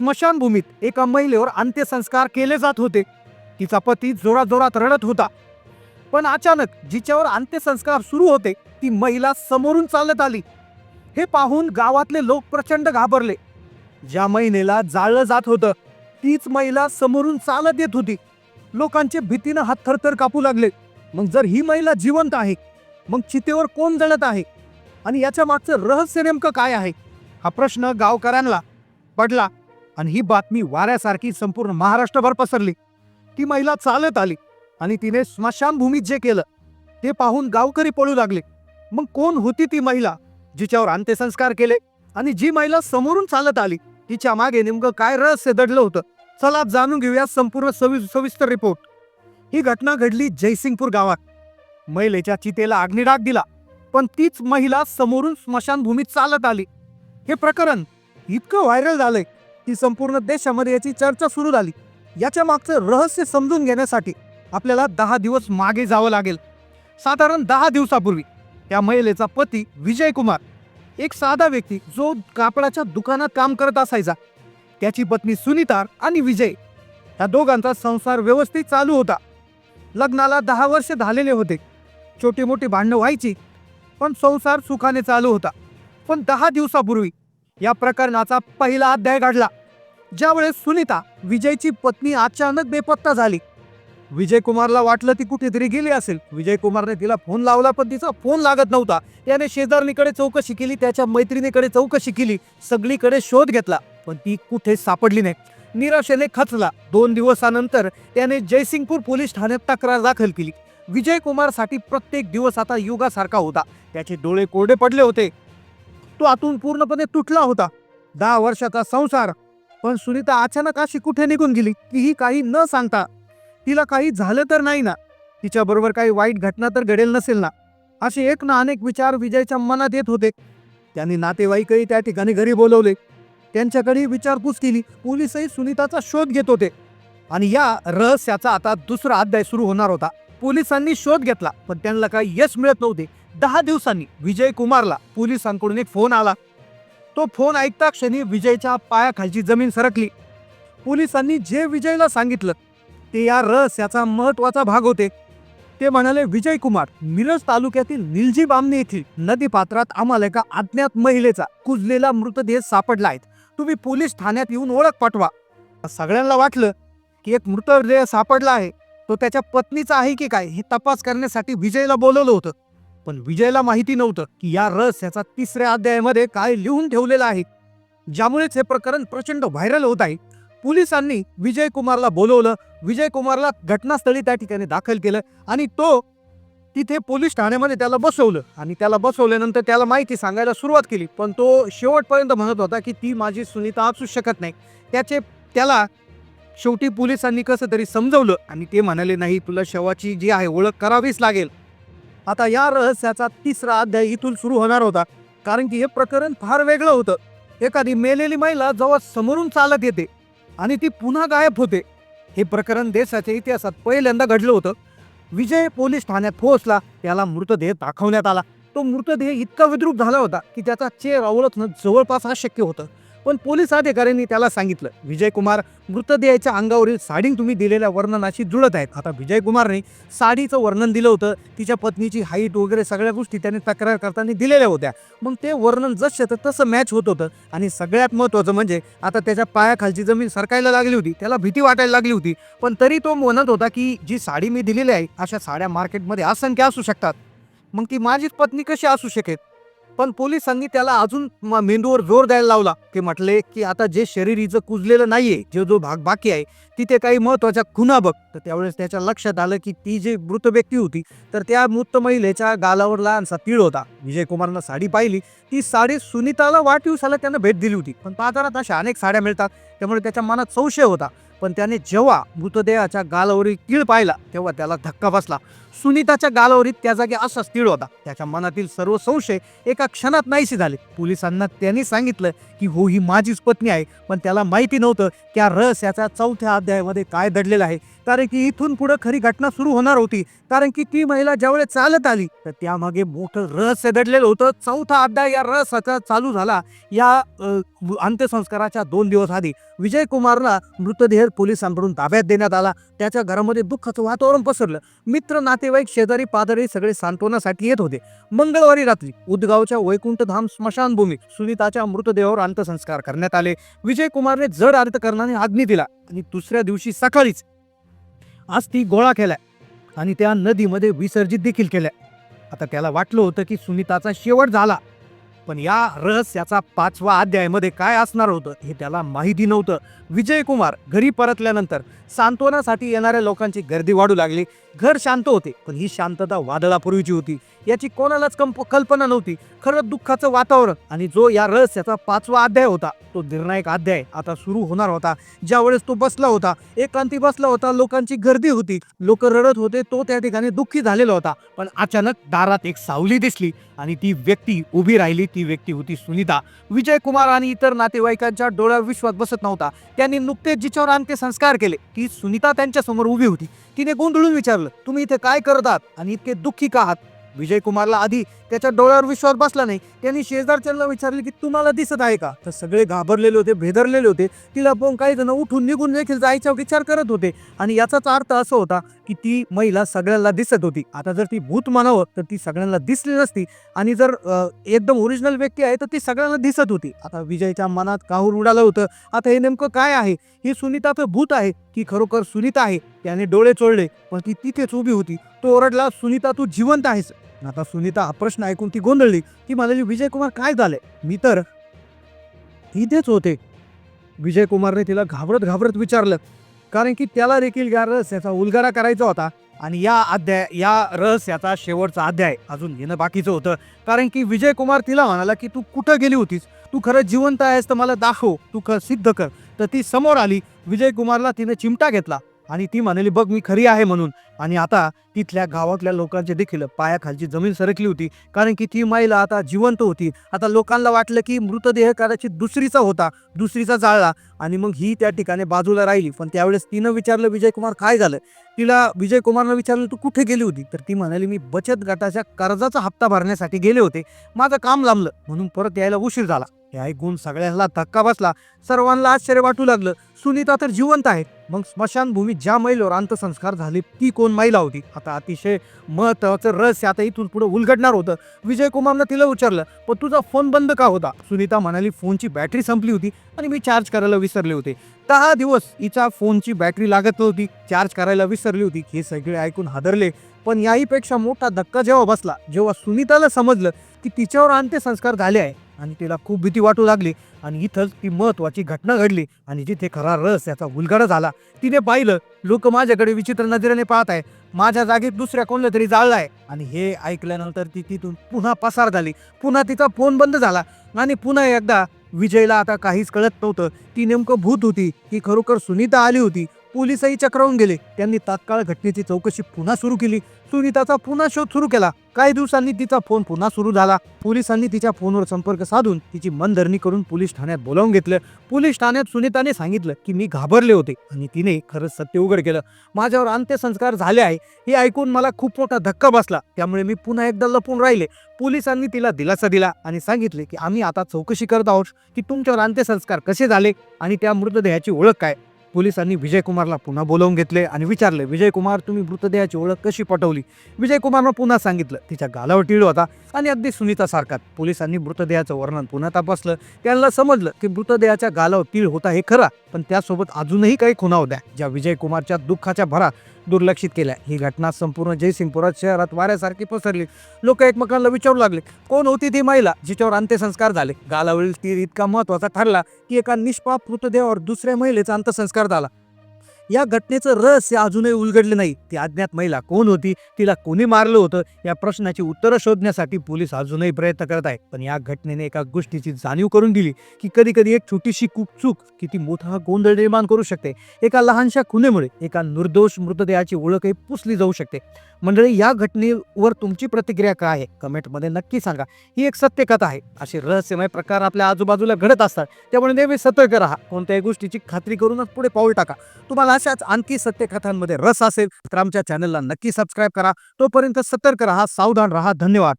स्मशानभूमीत एका महिलेवर अंत्यसंस्कार केले जात होते. तिचा पती जोराजोरात रडत होता. पण अचानक जिच्यावर अंत्यसंस्कार सुरू होते ती महिला समोरून चालत आली. हे पाहून गावातले लोक प्रचंड घाबरले. ज्या महिलेला जाळलं जात होतं तीच महिला समोरून चालत येत होती. लोकांचे भीतीनं हात थरथर कापू लागले. मग जर ही महिला जिवंत आहे मग चितेवर कोण जळत आहे? आणि याच्या मागचं रहस्य नेमकं काय आहे? हा प्रश्न गावकऱ्यांना पडला. आणि ही बातमी वाऱ्यासारखी संपूर्ण महाराष्ट्रभर पसरली. ती महिला चालत आली आणि तिने स्मशानभूमीत जे केलं ते पाहून गावकरी पळू लागले. मग कोण होती ती महिला जिच्यावर अंत्यसंस्कार केले आणि जी महिला समोरून चालत आली तिच्यामागे नेमकं काय रहस्य दडलं होतं? चला जाणून घेऊया संपूर्ण सवि सविस्तर रिपोर्ट. ही घटना घडली जयसिंगपूर गावात. महिलेच्या चितेला अग्निडाग दिला पण तीच महिला समोरून स्मशानभूमीत चालत आली. हे प्रकरण इतकं व्हायरल झालंय की संपूर्ण देशामध्ये याची चर्चा सुरू झाली. याच्या मागचं रहस्य समजून घेण्यासाठी आपल्याला दहा दिवस मागे जावं लागेल. साधारण दहा दिवसापूर्वी त्या महिलेचा पती विजय कुमार एक साधा व्यक्ती जो कापडाच्या दुकानात काम करत असायचा. त्याची पत्नी सुनीता आणि विजय या दोघांचा संसार व्यवस्थित चालू होता. लग्नाला दहा वर्ष झालेले होते. छोटी मोठी भांडणं व्हायची पण संसार सुखाने चालू होता. पण दहा दिवसापूर्वी या प्रकरणाचा पहिला अध्याय घडला ज्यावेळेस सुनीता विजयची पत्नी अचानक बेपत्ता झाली. विजय कुमारला वाटलं ती कुठेतरी गेली असेल. विजय कुमारने तिला फोन लावला पण तिचा फोन लागत नव्हता. त्याने शेजारणीकडे चौकशी केली त्याच्या मैत्रिणीकडे चौकशी केली सगळीकडे शोध घेतला पण ती कुठे सापडली नाही. निराशेने खचला. दोन दिवसानंतर त्याने जयसिंगपूर पोलीस ठाण्यात तक्रार दाखल केली. विजय कुमारसाठी प्रत्येक दिवस आता युगासारखा होता. त्याचे डोळे कोरडे पडले होते. तो आतून पूर्णपणे तुटला होता. दहा वर्षाचा संसार. पण सुनीता अचानक अशी कुठे निघून गेली तीही काही न सांगता. तिला काही झालं तर नाही ना. तिच्याबरोबर काही वाईट घटना तर घडेल नसेल ना. असे एक ना अनेक विचार विजयच्या मनात येत होते. त्यांनी नातेवाईकही त्या ठिकाणी घरी बोलवले. त्यांच्याकडे विचारपूस केली. पोलीसही सुनीताचा शोध घेत होते. आणि या रहस्याचा आता दुसरा अध्याय सुरू होणार होता. पोलिसांनी शोध घेतला पण त्यांना काही यश मिळत नव्हते. दहा दिवसांनी विजय कुमारला पोलिसांकडून एक फोन आला. तो फोन ऐकता क्षणी विजयच्या पायाखालची जमीन सरकली. पोलिसांनी जे विजयला सांगितलं ते या रस याचा महत्त्वाचा भाग होते. ते म्हणाले विजय कुमार मिरज तालुक्यातील निलजी बामणी येथील नदी पात्रात आम्हाला एका अज्ञात महिलेचा कुजलेला मृतदेह सापडला आहे. तुम्ही पोलीस ठाण्यात येऊन ओळख पाठवा. सगळ्यांना वाटलं की एक मृतदेह सापडला आहे. तो त्याच्या पत्नीचा आहे की काय हे तपास करण्यासाठी विजयला बोलवलं होतं. पण विजयला माहिती नव्हतं की या रस याचा तिसऱ्या अध्यायामध्ये काय लिहून ठेवलेलं आहे. ज्यामुळेच हे प्रकरण प्रचंड व्हायरल होत आहे. पोलिसांनी विजय कुमारला बोलवलं. विजय कुमारला घटनास्थळी त्या ठिकाणी दाखल केलं आणि तो तिथे पोलीस ठाण्यामध्ये त्याला बसवलं. आणि त्याला बसवल्यानंतर त्याला माहिती सांगायला सुरुवात केली. पण तो शेवटपर्यंत म्हणत होता की ती माझी सुनीता असू शकत नाही. त्याचे त्याला शेवटी पोलिसांनी कसं तरी समजवलं आणि ते म्हणाले नाही तुला शवाची जी आहे ओळख करावीच लागेल. आता या रहस्याचा तिसरा अध्याय इथून सुरू होणार होता. कारण की हे प्रकरण फार वेगळं होतं. एखादी मेलेली महिला जेव्हा समोरून चालत येते आणि ती पुन्हा गायब होते. हे प्रकरण देशाच्या इतिहासात पहिल्यांदा घडलं होतं. विजय पोलीस ठाण्यात पोहोचला. त्याला मृतदेह दाखवण्यात आला. तो मृतदेह इतका विद्रूप झाला होता की त्याचा चेहरा ओळखणं जवळपास अशक्य होतं. पण पोलीस अधिकाऱ्यांनी त्याला सांगितलं विजय कुमार मृतदेहाच्या अंगावरील साडी तुम्ही दिलेल्या वर्णनाशी जुळत आहेत. आता विजय कुमारने साडीचं वर्णन दिलं होतं. तिच्या पत्नीची हाईट वगैरे सगळ्या गोष्टी त्याने तक्रार करताना दिलेल्या होत्या. मग ते वर्णन जसं तसं मॅच होत होतं. आणि सगळ्यात महत्त्वाचं म्हणजे आता त्याच्या पायाखालची जमीन सरकायला लागली होती. त्याला भीती वाटायला लागली होती. पण तरी तो म्हणत होता की जी साडी मी दिलेली आहे अशा साड्या मार्केटमध्ये असंख्य असू शकतात. मग ती माझीच पत्नी कशी असू शकेल? पण पोलिसांनी त्याला अजून मेंदूवर जोर द्यायला लावला. ते म्हटले की आता जे शरीर हिचं कुजलेलं नाहीये जे जो भाग बाकी आहे तिथे काही महत्त्वाच्या खुना बघ. तर त्यावेळेस त्याच्या लक्षात आलं की ती जी मृत व्यक्ती होती तर त्या मृत महिलेच्या गालावर लहानसा तीळ होता. विजय कुमारनं साडी पाहिली. ती साडी सुनीताला वाढदिवसाला त्यानं भेट दिली होती. पण बाजारात अशा अनेक साड्या मिळतात त्यामुळे त्याच्या मनात संशय होता. पण त्याने जेव्हा मृतदेहाच्या गालावरील कीळ पाहिला तेव्हा त्याला धक्का बसला. सुनीताच्या गालावरीत त्या जागी असाच तीळ होता. त्याच्या मनातील सर्व संशय एका क्षणात नाहीसे झाले. पोलिसांना त्यांनी सांगितलं की हो ही माझीच पत्नी आहे पण त्याला माहिती नव्हतं की हा रहस्याच्या चौथ्या अध्यायामध्ये काय दडलेलं आहे. कारण की इथून पुढे खरी घटना सुरू होणार होती. कारण की ती महिला ज्यावेळेस चालत आली तर त्यामागे मोठं रहस्य दडलेलं होतं. चौथा अध्याय या रहस्याचा चालू झाला या अंत्यसंस्काराच्या दोन दिवस आधी. विजय कुमारला मृतदेह पोलिसांकडून ताब्यात देण्यात आला. त्याच्या घरामध्ये दुःखाचं वातावरण पसरलं. मित्र नातेवाईक शेजारी पादरी सगळे सांत्वनासाठी येत होते. मंगळवारी रात्री उदगावच्या वैकुंठधाम स्मशानभूमीत सुनीताच्या मृतदेहावर अंत्यसंस्कार करण्यात आले. विजय कुमारने जड अर्थकरणाने अग्नी दिला आणि दुसऱ्या दिवशी सकाळीच आज ती गोळा केल्या आणि त्या नदीमध्ये विसर्जित देखील केल्या. आता त्याला वाटलं होतं की सुनीताचा शेवट झाला. पण या रहस्याचा पाचवा अध्यायामध्ये काय असणार होतं हे त्याला माहिती नव्हतं. विजयकुमार घरी परतल्यानंतर सांत्वनासाठी येणाऱ्या लोकांची गर्दी वाढू लागली. घर शांत होते पण ही शांतता वादळापूर्वीची होती. याची कोणालाच कंप कल्पना नव्हती. खरं दुःखाचं वातावरण. आणि जो या रहस्याचा पाचवा अध्याय होता तो निर्णायक अध्याय आता सुरू होणार होता. ज्यावेळेस तो बसला होता एकांती बसला होता लोकांची गर्दी होती. लोक रडत होते तो त्या ठिकाणी दुःखी झालेला होता. पण अचानक दारात एक सावली दिसली आणि ती व्यक्ती उभी राहिली ती ती व्यक्ती होती सुनीता. विजय कुमार आणि इतर नातेवाईकांच्या डोळ्यावर विश्वास बसत नव्हता. त्यांनी नुकतेच जिच्यावर अंत्यसंस्कार केले. ती सुनीता त्यांच्यासमोर उभी होती. तिने गोंधळून विचारलं तुम्ही इथे काय करत आहात? आणि इतके दुःखी का आहात? विजय कुमारला आधी त्याच्या डोळ्यावर विश्वास बसला नाही. त्यांनी शेजारच्यांना विचारले की तुम्हाला दिसत आहे का? तर सगळे घाबरलेले होते भेदरलेले होते. तिला पण काही जण उठून निघून देखील जायचा विचार करत होते. आणि याचाच अर्थ असा होता की ती महिला सगळ्यांना दिसत होती. आता जर ती भूत म्हणावं तर ती सगळ्यांना दिसली नसती. आणि जर एकदम ओरिजिनल व्यक्ती आहे तर ती सगळ्यांना दिसत होती. आता विजयच्या मनात काहूर उडालं होतं. आता हे नेमकं काय आहे? ही सुनीताचं भूत आहे. की खरोखर सुनीता आहे. त्याने डोळे चोळले पण ती तिथेच उभी होती. तो ओरडला सुनीता तू जिवंत आहेस. आता सुनीता हा प्रश्न ऐकून ती गोंधळली ती म्हणाली विजय कुमार काय झाले? मी तर इथेच होते. विजय कुमारने तिला घाबरत घाबरत विचारलं कारण की त्याला देखील या रहस्याचा उलगारा करायचा होता आणि या अध्याय या रहस्याचा शेवटचा अध्याय अजून येणं बाकीचं होतं. कारण की विजय कुमार तिला म्हणाला की तू कुठं गेली होतीस? तू खरं जिवंत आहेस तर मला दाखव. तू खरं सिद्ध कर. तर ती समोर आली. विजय कुमारला तिने चिमटा घेतला. आणि ती म्हणाली बघ मी खरी आहे म्हणून. आणि आता तिथल्या गावातल्या लोकांचे देखील पायाखालची जमीन सरकली होती कारण की ती महिला आता जिवंत होती. आता लोकांना वाटलं की मृतदेह कदाचित दुसरीचा होता दुसरीचा जाळला. आणि मग ही त्या ठिकाणी बाजूला राहिली. पण त्यावेळेस तिनं विचारलं विजयकुमार काय झालं? तिला विजयकुमारनं विचारलं तू कुठे गेली होती? तर ती म्हणाली मी बचत गटाच्या कर्जाचा हप्ता भरण्यासाठी गेले होते. माझं काम लांबलं. म्हणून परत यायला उशीर झाला. हे ऐकून सगळ्याला धक्का बसला. सर्वांना आश्चर्य वाटू लागलं. सुनीता तर जिवंत आहे. मग स्मशानभूमीत ज्या महिलेवर अंत्यसंस्कार झाले ती कोण महिला होती? आता अतिशय महत्वाचं रहस्य आता इथून पुढे उलगडणार होतं. विजय कुमारनं तिला विचारलं पण तुझा फोन बंद का होता? सुनीता म्हणाली फोनची बॅटरी संपली होती आणि मी चार्ज करायला विसरले होते. दहा दिवस हिचा फोनची बॅटरी लागत नव्हती चार्ज करायला विसरली होती. हे सगळे ऐकून हादरले. पण याहीपेक्षा मोठा धक्का जेव्हा बसला जेव्हा सुनीताला समजलं की तिच्यावर अंत्यसंस्कार झाले आहे आणि तिला खूप भीती वाटू लागली. आणि इथंच ती महत्वाची घटना घडली. आणि जिथे खरा रस याचा उलगडा झाला तिने पाहिलं लोक माझ्याकडे विचित्र नजरेने पाहत आहे. माझ्या जागेत दुसऱ्या कोणलं तरी जाळलाय आणि हे ऐकल्यानंतर ती तिथून पुन्हा पसार झाली. पुन्हा तिचा फोन बंद झाला. आणि पुन्हा एकदा विजयला आता काहीच कळत नव्हतं. ती नेमकं भूत होती. ही खरोखर सुनीता आली होती. पोलिसही चक्रावून गेले. त्यांनी तात्काळ घटनेची चौकशी पुन्हा सुरू केली. सुनीताचा पुन्हा शोध सुरू केला. काही दिवसांनी तिचा फोन पुन्हा सुरू झाला. पोलिसांनी तिच्या फोनवर संपर्क साधून तिची मनधरणी करून पोलीस ठाण्यात बोलावून घेतलं. पोलीस ठाण्यात सुनीताने सांगितलं की मी घाबरले होते आणि तिने खरंच सत्य उघड केलं. माझ्यावर अंत्यसंस्कार झाले आहे. हे ऐकून मला खूप मोठा धक्का बसला. त्यामुळे मी पुन्हा एकदा लपून राहिले. पोलिसांनी तिला दिलासा दिला आणि सांगितले की आम्ही आता चौकशी करत आहोत की तुमच्यावर अंत्यसंस्कार कसे झाले आणि त्या मृतदेहाची ओळख काय? पोलिसांनी विजयकुमारला पुन्हा बोलावून घेतले आणि विचारले विजयकुमार तुम्ही मृतदेहाची ओळख कशी पटवली? विजयकुमारनं पुन्हा सांगितलं तिच्या गालावर टिळ होता आणि अगदी सुनीतासारखाच पोलिसांनी मृतदेहाचं वर्णन पुन्हा तपासलं. त्यांना समजलं की मृतदेहाच्या गालावर तीळ होता हे खरा पण त्यासोबत अजूनही काही खुना होत्या ज्या विजयकुमारच्या दुःखाच्या भरात दुर्लक्षित केल्या. ही घटना संपूर्ण जयसिंगपुरात शहरात वाऱ्यासारखी पसरली. लोक एकमेकांना विचारू लागले. कोण होती ती महिला? जिच्यावर अंत्यसंस्कार झाले. गालावरील तीर इतका महत्त्वाचा ठरला की एका निष्पाप मृतदेहावर दुसऱ्या महिलेचा अंत्यसंस्कार झाला. या घटनेचं रहस्य अजूनही उलगडले नाही. ती अज्ञात महिला कोण होती? तिला कोणी मारलं होतं? या प्रश्नाची उत्तरं शोधण्यासाठी पोलीस अजूनही प्रयत्न करत आहे पण या घटनेने एका गोष्टीची जाणीव करून दिली की कधी कधी एक छोटीशी कुकचूक किती मोठा गोंधळ निर्माण करू शकते. एका लहानशा खुनेमुळे एका निर्दोष मृतदेहाची ओळखही पुसली जाऊ शकते. मंडळी या घटनेवर तुमची प्रतिक्रिया काय आहे? कमेंटमध्ये नक्की सांगा. ही एक सत्यकथा आहे. असे रहस्यमय प्रकार आपल्या आजूबाजूला घडत असतात. त्यामुळे नेहमी सतर्क राहा. कोणत्याही गोष्टीची खात्री करूनच पुढे पाऊल टाका. तुम्हाला अशाच आणखी सत्यकथांमध्ये रस असेल तर आमच्या चॅनलला नक्की सबस्क्राईब करा. तोपर्यंत सतर्क राहा सावधान राहा. धन्यवाद.